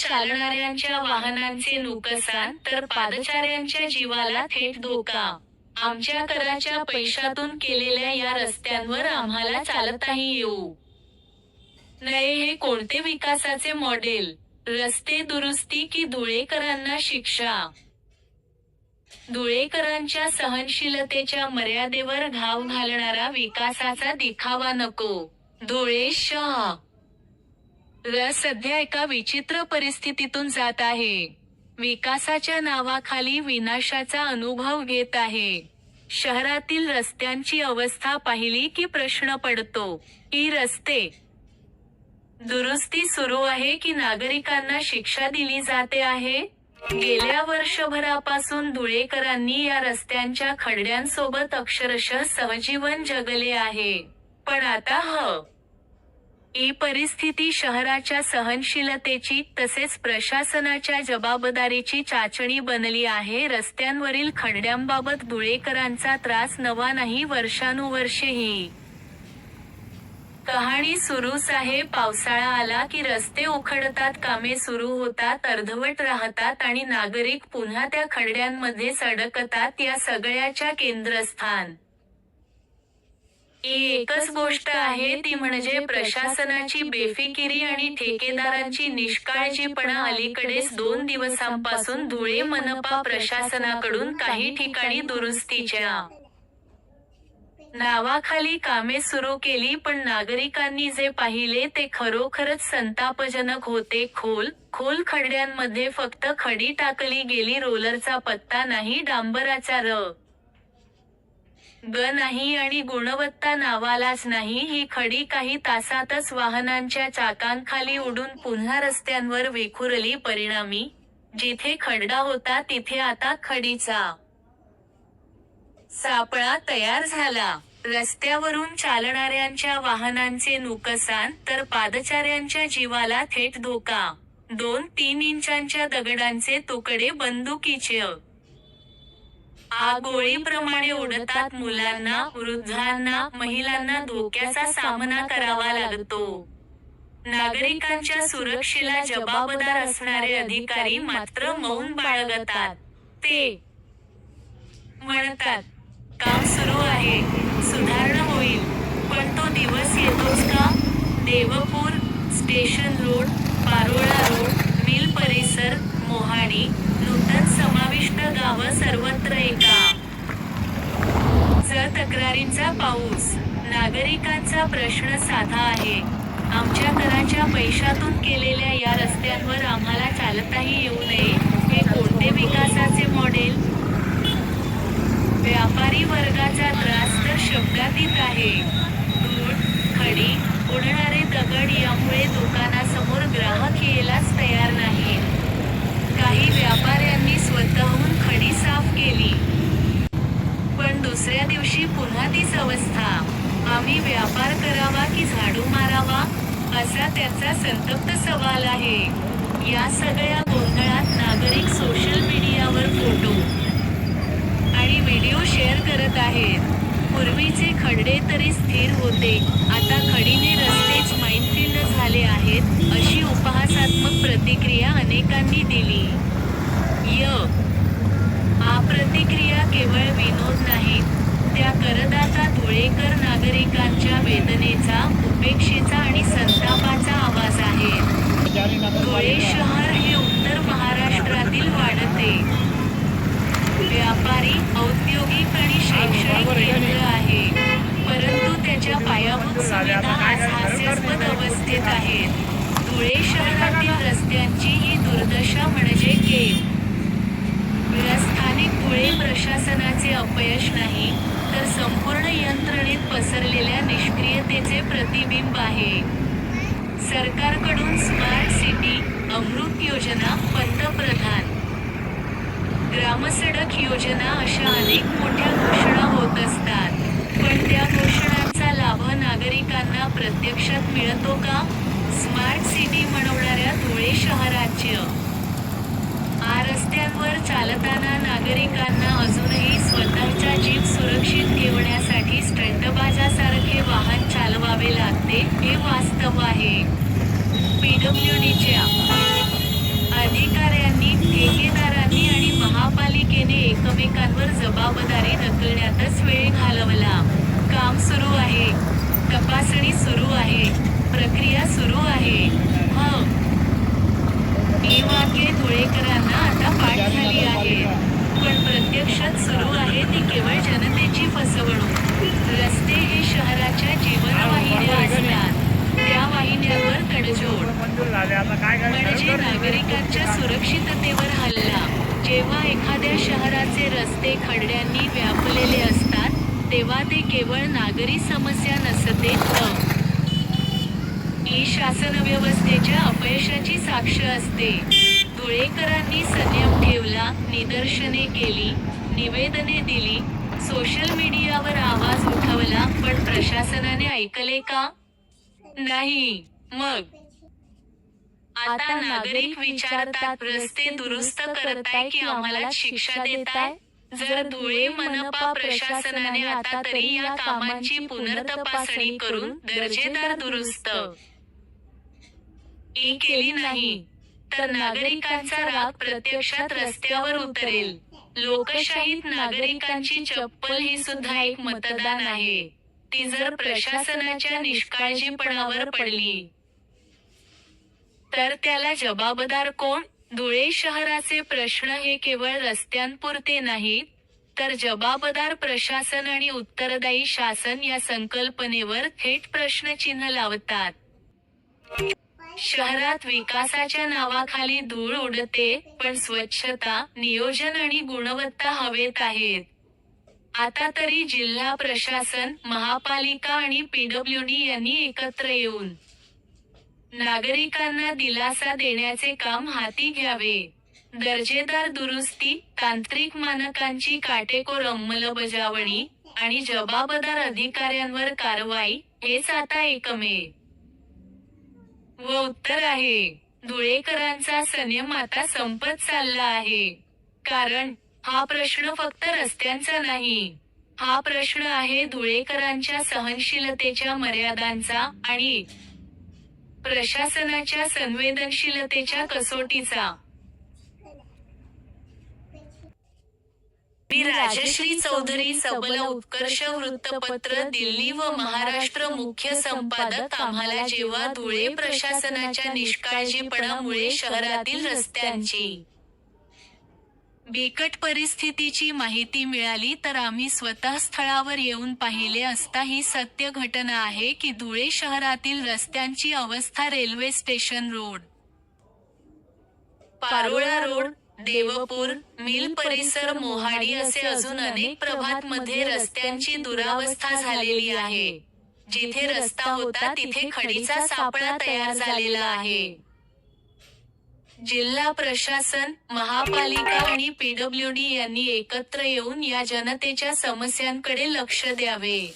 चालणाऱ्यांच्या वाहनांचे नुकसान तर पादचाऱ्यांच्या जीवाला थेट धोका. आमच्या कराच्या पैशातून केलेल्या या रस्त्यांवर आम्हाला चालताही येऊ. नये हे कोणते विकासाचे मॉडेल? रस्ते दुरुस्ती की धुळेकरांना शिक्षा? धुळेकरांच्या सहनशीलतेच्या मर्यादेवर घाव घालणारा विकासाचा दिखावा नको. धुळे शहा र सध्या एका विचित्र परिस्थितीतून जात आहे. विकासाच्या नावाखाली विनाशाचा अनुभव घेत आहे. शहरातील रस्त्यांची अवस्था पाहिली की प्रश्न पडतो ही रस्ते दुरुस्ती सुरू आहे की नागरिकांना शिक्षा दिली जाते आहे? गेल्या वर्षभरापासून धुळेकरांनी या रस्त्यांच्या खड्ड्यांसोबत अक्षरशः सहजीवन जगले आहे. पण आता ह ही परिस्थिती शहराच्या सहनशीलतेची तसेच प्रशासनाच्या जबाबदारीची चाचणी बनली आहे. रस्त्यांवरील खड्ड्यांबाबत धुळेकरांचा त्रास नवा नाही वर्षानुवर्षे ही कहाणी सुरूच आहे पावसाळा आला की रस्ते उखडतात कामे सुरू होतात अर्धवट राहतात आणि नागरिक पुन्हा त्या खड्ड्यांमध्ये अडकतात या सगळ्याच्या केंद्रस्थान. एकच गोष्ट आहे ती म्हणजे प्रशासनाची बेफिकिरी आणि ठेकेदारांची निष्काळजीपणा अलीकडेच दोन दिवसांपासून धुळे मनपा प्रशासनाकडून काही ठिकाणी दुरुस्तीच्या नावाखाली कामे सुरू केली पण नागरिकांनी जे पाहिले ते खरोखरच संतापजनक होते. खोल खोल खड्ड्यांमध्ये फक्त खडी टाकली गेली रोलरचा पत्ता नाही डांबराचा र ग नाही आणि गुणवत्ता नावालाच नाही ही खडी काही तासातच वाहनांच्या चाकांखाली उडून पुन्हा रस्त्यांवर विखुरली परिणामी. जिथे खड्डा होता तिथे आता खडीचा सापळा तयार झाला. रस्त्यावरून चालणाऱ्यांच्या वाहनांचे नुकसान तर पादचाऱ्यांच्या जीवाला थेट धोका. दोन तीन इंचांच्या दगडांचे तुकडे बंदुकीचे आगोळीप्रमाणे उडतात मुलांना वृद्धांना महिलांना धोक्याचा सामना करावा लागतो. नागरिकांच्या सुरक्षेला जबाबदार असणारे अधिकारी मात्र मौन बाळगतात. ते म्हणतात काम सुरू आहे सुधारणा होईल पण तो दिवस येतोच का? Deopur station road Parola road mill परिसर मोहाडी नूतन समाविष्ट गाव सर्वत्र एका. च तक्रारींचा पाऊस. नागरिकांचा प्रश्न साधा आहे. आमच्या कराच्या पैशातून केलेल्या या रस्त्यांवर आम्हाला चालताही येऊ नये. हे कोणते विकासाचे मॉडेल व्यापारी वर्गाचा त्रास तर शब्दातीत आहे. दूध खडी उडणारे दगड यामुळे दुकानासमोर ग्राहक यायलाच तयार नाही काही व्यापाऱ्यांनी स्वतःहून खडी साफ केली. पण दुसऱ्या दिवशी पुन्हा तीच अवस्था. आम्ही व्यापार करावा की झाडू मारावा असा त्याचा संतप्त सवाल आहे. या सगळ्या गोंधळात नागरिक सोशल मीडियावर फोटो आणि व्हिडिओ शेअर करत आहेत. पूर्वीचे खड्डे तरी स्थिर होते. आता खडीने रस्तेच माइनफिल्ड झाले आहेत अशी उपहासात्मक प्रतिक्रिया अनेकांनी दिली य हा प्रतिक्रिया केवळ विनोद नाही त्या करदाता धुळेकर नागरिकांच्या वेदनेचा उपेक्षेचा आणि संतापाचा आवाज आहे धुळे शहर हे उत्तर महाराष्ट्रातील वाढते व्यापारी औद्योगिक आणि शैक्षणिक केंद्र आहे परंतु त्याच्या पायाभूत सुविधा आज हास्यास्पद अवस्थेत आहेत धुळे शहरातील रस्त्यांची ही दुर्दशा म्हणजे के स्थानिक धुळे प्रशासनाचे अपयश नाही तर संपूर्ण यंत्रणेत पसरलेल्या निष्क्रियतेचे प्रतिबिंब आहे. सरकारकडून स्मार्ट सिटी अमृत योजना पंतप्रधान. ग्रामसडक योजना अशा अनेक मोठ्या घोषणा होत असतात. पण त्या घोषणांचा लाभ नागरिकांना प्रत्यक्षात मिळतो का? स्मार्ट सिटी म्हणवणाऱ्या धुळे शहराचे आ रस्त्यांवर चालताना नागरिकांना अजूनही आणि वाहन चालवावे लागते हे वास्तव आहे. पीडब्ल्यूडीच्या अधिकाऱ्यांनी ठेकेदारांनी आणि महापालिकेने एकमेकांवर जबाबदारी ढकलण्यातच वेळ घालवला. काम सुरू आहे. तपासणी सुरू आहे. प्रक्रिया सुरू आहे. हिवाके धुळेकरांना आता पाठ झाली आहे पण प्रत्यक्षात सुरू आहे ती केवळ जन हे शहराच्या जीवनवाहिन्या असतात. त्या वाहिन्यावर तडजोड. म्हणजे नागरिकांच्या सुरक्षिततेवर हल्ला. जेव्हा एखाद्या शहराचे रस्ते खड्ड्यांनी व्यापलेले असतात तेव्हा ते केवळ नागरी समस्या नसते तर. ही शासन व्यवस्थेच्या अपयशाची साक्ष असते. धुळेकरांनी संयम ठेवला निदर्शने केली निवेदने दिली सोशल मीडियावर आवाज उठवला पण प्रशासनाने ऐकले का? नाही. मग? आता नागरिक विचारतात रस्ते दुरुस्त करताय की आम्हाला शिक्षा देताय? जर धुळे मनपा प्रशासनाने आता तरी या कामांची पुनर्तपासणी करून दर्जेदार दुरुस्त. केली नाही. तर नागरिकांचा राग प्रत्यक्षात रस्त्यावर उतरेल. लोकशाहीत नागरिकांची चप्पल ही सुद्धा एक मतदान आहे. ती जर प्रशासनाच्या निष्काळजीपणावर पडली तर त्याला जबाबदार कोण? धुळे शहराचे प्रश्न हे केवळ रस्त्यांपुरते नाहीत तर जबाबदार प्रशासन आणि उत्तरदायी शासन या संकल्पनेवर थेट प्रश्नचिन्ह लावतात. शहरात विकासाच्या नावाखाली धूळ उडते पण स्वच्छता नियोजन आणि गुणवत्ता हवेत आहेत. आता तरी जिल्हा प्रशासन महापालिका आणि पीडब्ल्यूडी यांनी एकत्र येऊन नागरिकांना दिलासा देण्याचे काम हाती घ्यावे. दर्जेदार दुरुस्ती तांत्रिक मानकांची काटेकोर अंमलबजावणी आणि जबाबदार अधिकाऱ्यांवर कारवाई हेच आता एकमेव व उत्तर आहे. धुळेकरांचा संयम आता संपत चालला आहे. कारण हा प्रश्न फक्त रस्त्यांचा नाही. हा प्रश्न आहे धुळेकरांच्या सहनशीलतेच्या मर्यादांचा आणि प्रशासनाच्या संवेदनशीलतेच्या कसोटीचा. मी राजश्री चौधरी सबल उत्कर्ष वृत्तपत्र दिल्ली व महाराष्ट्र मुख्य संपादक आम्हाला जेव्हा धुळे प्रशासनाच्या निष्काळजीपणामुळे शहरातील रस्त्यांची बिकट परिस्थितीची माहिती मिळाली तर आम्ही स्वतः स्थळावर येऊन पाहिले असता ही सत्य घटना आहे की धुळे शहरातील रस्त्यांची अवस्था railway station road. Parola road Deopur mill परिसर मोहाडी असे अजून अनेक प्रभात मध्ये रस्त्यांची दुरावस्था झालेली आहे. जिथे रस्ता होता तिथे खडीचा सापळा तयार झालेला आहे. जिल्हा प्रशासन महापालिका आणि पीडब्ल्यूडी यांनी एकत्र येऊन या जनतेच्या समस्यांकडे लक्ष द्यावे.